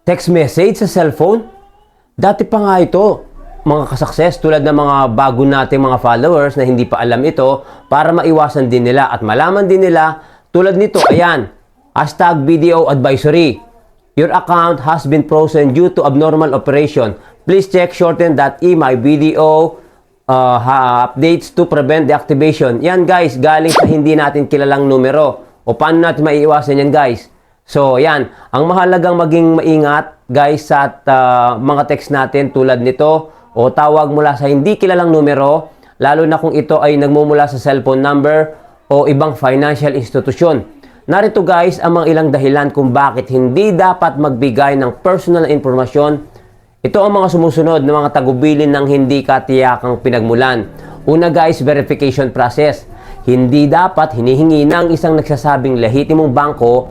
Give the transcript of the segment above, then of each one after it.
Text message sa cellphone? Dati pa nga ito, mga kasakses tulad ng mga bago nating mga followers na hindi pa alam ito para maiwasan din nila at malaman din nila tulad nito, ayan, hashtag video advisory. Your account has been frozen due to abnormal operation. Please check shorten.e my video uh, updates to prevent deactivation. Yan guys, galing sa hindi natin kilalang numero. O paano natin maiiwasan yan guys? So, yan. Ang mahalagang maging maingat, guys, sa uh, mga text natin tulad nito o tawag mula sa hindi kilalang numero, lalo na kung ito ay nagmumula sa cellphone number o ibang financial institution. Narito guys ang mga ilang dahilan kung bakit hindi dapat magbigay ng personal na impormasyon. Ito ang mga sumusunod na mga tagubilin ng hindi katiyakang pinagmulan. Una guys, verification process. Hindi dapat hinihingi ng isang nagsasabing lehitimong bangko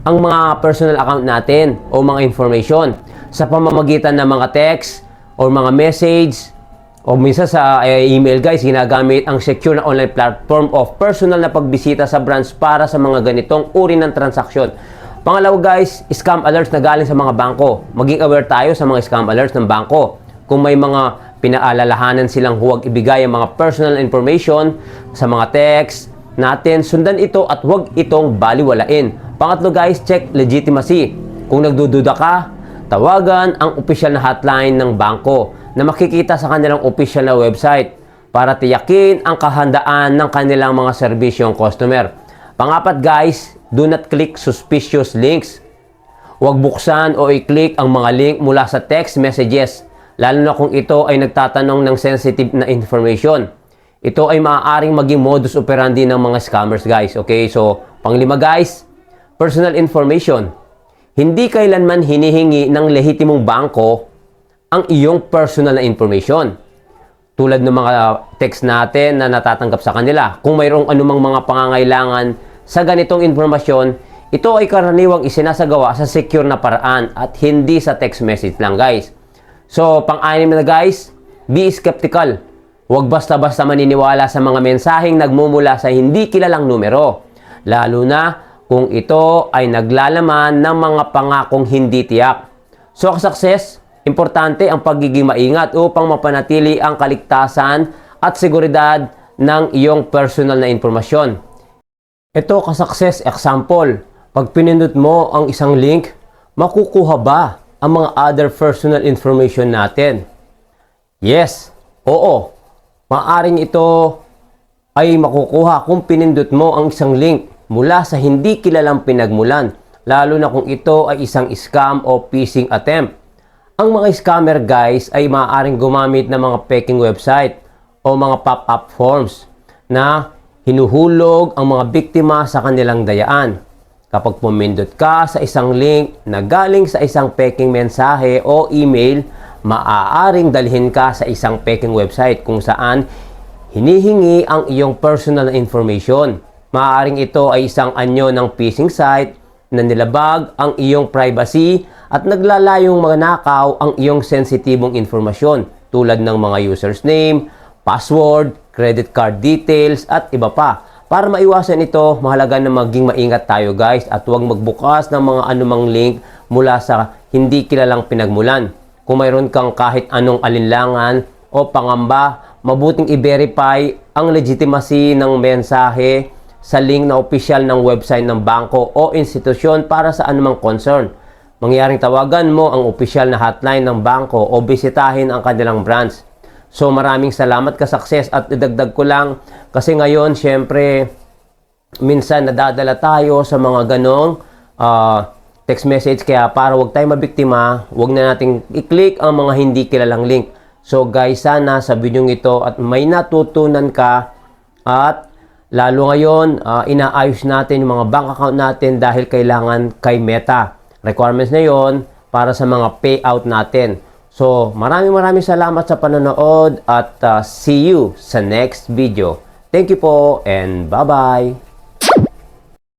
ang mga personal account natin o mga information sa pamamagitan ng mga text o mga message o minsan sa eh, email guys ginagamit ang secure na online platform of personal na pagbisita sa branch para sa mga ganitong uri ng transaksyon. Pangalawa guys, scam alerts na galing sa mga bangko. Maging aware tayo sa mga scam alerts ng bangko. Kung may mga pinaalalahanan silang huwag ibigay ang mga personal information sa mga text natin, sundan ito at huwag itong baliwalain. Pangatlo guys, check legitimacy. Kung nagdududa ka, tawagan ang opisyal na hotline ng bangko na makikita sa kanilang opisyal na website para tiyakin ang kahandaan ng kanilang mga serbisyong customer. Pangapat guys, do not click suspicious links. Huwag buksan o i-click ang mga link mula sa text messages, lalo na kung ito ay nagtatanong ng sensitive na information. Ito ay maaaring maging modus operandi ng mga scammers guys. Okay, so panglima guys, personal information. Hindi kailanman hinihingi ng lehitimong bangko ang iyong personal na information. Tulad ng mga text natin na natatanggap sa kanila. Kung mayroong anumang mga pangangailangan sa ganitong informasyon, ito ay karaniwang isinasagawa sa secure na paraan at hindi sa text message lang guys. So, pang-anim na guys, be skeptical. Huwag basta-basta maniniwala sa mga mensaheng nagmumula sa hindi kilalang numero. Lalo na kung ito ay naglalaman ng mga pangakong hindi tiyak. So, success, importante ang pagiging maingat upang mapanatili ang kaligtasan at seguridad ng iyong personal na impormasyon. Ito ka-success example. Pag pinindot mo ang isang link, makukuha ba ang mga other personal information natin? Yes, oo. Maaring ito ay makukuha kung pinindot mo ang isang link mula sa hindi kilalang pinagmulan, lalo na kung ito ay isang scam o phishing attempt. Ang mga scammer guys ay maaaring gumamit ng mga peking website o mga pop-up forms na hinuhulog ang mga biktima sa kanilang dayaan. Kapag pumindot ka sa isang link na galing sa isang peking mensahe o email, maaaring dalhin ka sa isang peking website kung saan hinihingi ang iyong personal na information. Maaaring ito ay isang anyo ng phishing site na nilabag ang iyong privacy at naglalayong manakaw ang iyong sensitibong informasyon tulad ng mga user's name, password, credit card details at iba pa. Para maiwasan ito, mahalaga na maging maingat tayo guys at huwag magbukas ng mga anumang link mula sa hindi kilalang pinagmulan. Kung mayroon kang kahit anong alinlangan o pangamba, mabuting i-verify ang legitimacy ng mensahe sa link na opisyal ng website ng bangko o institusyon para sa anumang concern. Mangyaring tawagan mo ang opisyal na hotline ng bangko o bisitahin ang kanilang branch. So maraming salamat ka success at idagdag ko lang kasi ngayon syempre minsan nadadala tayo sa mga ganong ah, text message kaya para wag tayo mabiktima, wag na nating i-click ang mga hindi kilalang link. So guys, sana sa video ito at may natutunan ka at lalo ngayon ah, inaayos natin yung mga bank account natin dahil kailangan kay Meta. Requirements na yon para sa mga payout natin. So, maraming maraming salamat sa panonood at ah, see you sa next video. Thank you po and bye-bye!